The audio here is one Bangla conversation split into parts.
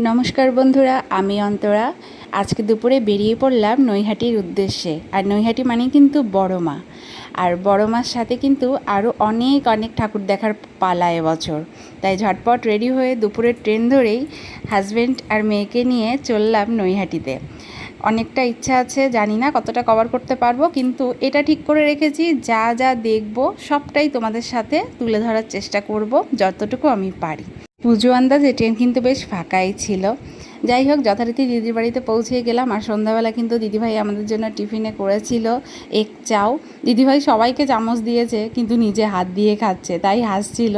নমস্কার বন্ধুরা, আমি অন্তরা। আজকে দুপুরে বেরিয়ে পড়লাম নৈহাটির উদ্দেশ্যে। আর নৈহাটি মানে কিন্তু বড় মা। আর বড় মার সাথে কিন্তু আরও অনেক অনেক ঠাকুর দেখার পালা এবছর। তাই ঝটপট রেডি হয়ে দুপুরের ট্রেন ধরেই হাজব্যান্ড আর মেয়েকে নিয়ে চললাম নৈহাটিতে। অনেকটা ইচ্ছা আছে, জানি না কতটা কভার করতে পারব, কিন্তু এটা ঠিক করে রেখেছি, যা যা দেখব সবটাই তোমাদের সাথে তুলে ধরার চেষ্টা করব, যতটুকু আমি পারি। পুজো আন্দাজে ট্রেন কিন্তু বেশ ফাঁকাই ছিল। যাই হোক, যথারীতি দিদির বাড়িতে পৌঁছে গেলাম আর সন্ধ্যাবেলা কিন্তু দিদিভাই আমাদের জন্য টিফিনে করেছিল এক চাও। দিদিভাই সবাইকে চামচ দিয়েছে, কিন্তু নিজে হাত দিয়ে খাচ্ছে, তাই হাসছিল।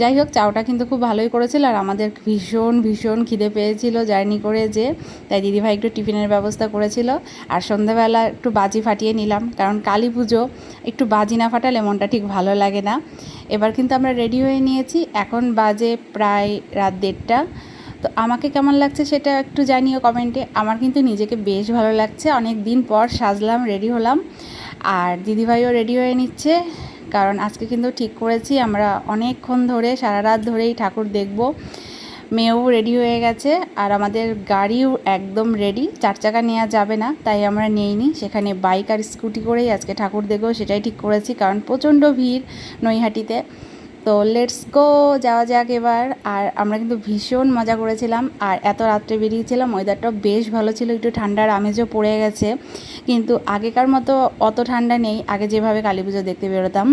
যাই হোক, চাওটা কিন্তু খুব ভালোই করেছিল আর আমাদের ভীষণ ভীষণ খিদে পেয়েছিল জার্নি করে যে, তাই দিদিভাই একটু টিফিনের ব্যবস্থা করেছিল। আর সন্ধ্যাবেলা একটু বাজি ফাটিয়ে নিলাম, কারণ কালী পুজো, একটু বাজি না ফাটালে মনটা ঠিক ভালো লাগে না। এবার কিন্তু আমরা রেডি হয়ে নিয়েছি, এখন বাজে প্রায় রাত দেড়টা। তো আমাকে কেমন লাগছে সেটা একটু জানিও কমেন্টে। আমার কিন্তু নিজেকে বেশ ভালো লাগছে। অনেক দিন পর সাজলাম, রেডি হলাম। আর দিদিভাইও রেডি হয়ে নিচ্ছে। কারণ আজকে কিন্তু ঠিক করেছি। আমরা অনেকক্ষণ ধরে, সারা রাত ধরেই ঠাকুর দেখব। মেয়েও রেডি হয়ে গেছে। আর আমাদের গাড়িও একদম রেডি। চার চাকা নেওয়া যাবে না, তাই আমরা নেইনি। সেখানে বাইক আর স্কুটি করেই আজকে ঠাকুর দেখব, সেটাই ঠিক করেছি। কারণ প্রচণ্ড ভিড় নৈহাটিতে। তো লেটস গো যাওয়া যাক এবার। আর আমরা কিন্তু ভীষণ মজা করেছিলাম। আর এত রাত্রে বেরিয়েছিলাম ওয়েদারটাও বেশ ভালো ছিল, একটু ঠান্ডার আমেজও পড়ে গেছে। কিন্তু আগেকার মতো অত ঠান্ডা নেই, আগে যেভাবে কালী পুজো দেখতে বেরোতাম।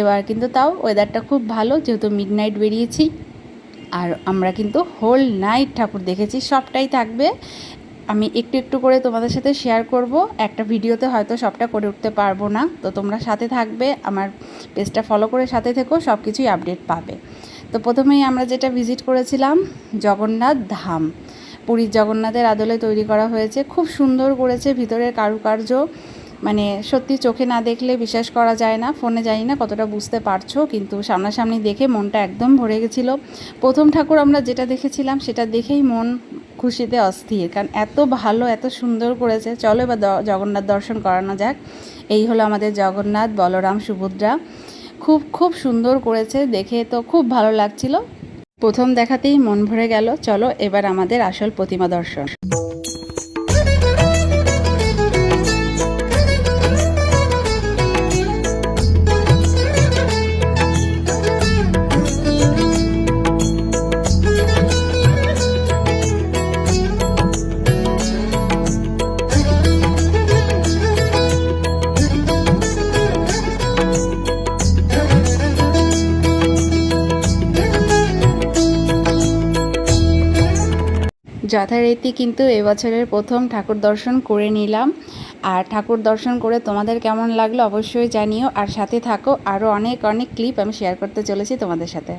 এবার কিন্তু তাও ওয়েদারটা খুব ভালো, যেহেতু মিড নাইট বেরিয়েছি। আর আমরা কিন্তু হোল নাইট ঠাকুর দেখেছি, সবটাই থাকবে। আমি একটু একটু করে তোমাদের সাথে শেয়ার করব। একটা ভিডিওতে হয়তো সবটা করে উঠতে পারব না। তো তোমরা সাথে থাকবে, আমার পেজটা ফলো করে সাথে থেকো সব কিছুই আপডেট পাবে। তো প্রথমেই আমরা যেটা ভিজিট করেছিলাম, জগন্নাথ ধাম। পুরীর জগন্নাথের আদলে তৈরি করা হয়েছে। খুব সুন্দর করেছে, ভিতরের কারুকার্য। মানে সত্যি চোখে না দেখলে বিশ্বাস করা যায় না ফোনে জানি না কতটা বুঝতে পারছ, কিন্তু সামনাসামনি দেখে মনটা একদম ভরে গেছিল। প্রথম ঠাকুর আমরা যেটা দেখেছিলাম, সেটা দেখেই মন খুশিতে অস্থির, কারণ এত ভালো, এত সুন্দর করেছে। চলো এবার জগন্নাথ দর্শন করানো যাক। এই হলো আমাদের জগন্নাথ বলরাম সুভদ্রা। খুব খুব সুন্দর করেছে, দেখে তো খুব ভালো লাগছিল। প্রথম দেখাতেই মন ভরে গেল। চলো এবার আমাদের আসল প্রতিমা দর্শন। যথারীতি কিন্তু এবছরের প্রথম ঠাকুর দর্শন করে নিলাম। আর ঠাকুর দর্শন করে তোমাদের কেমন লাগল অবশ্যই জানিও। আর সাথে থাকো আরও অনেক অনেক ক্লিপ আমি শেয়ার করতে চলেছি তোমাদের সাথে।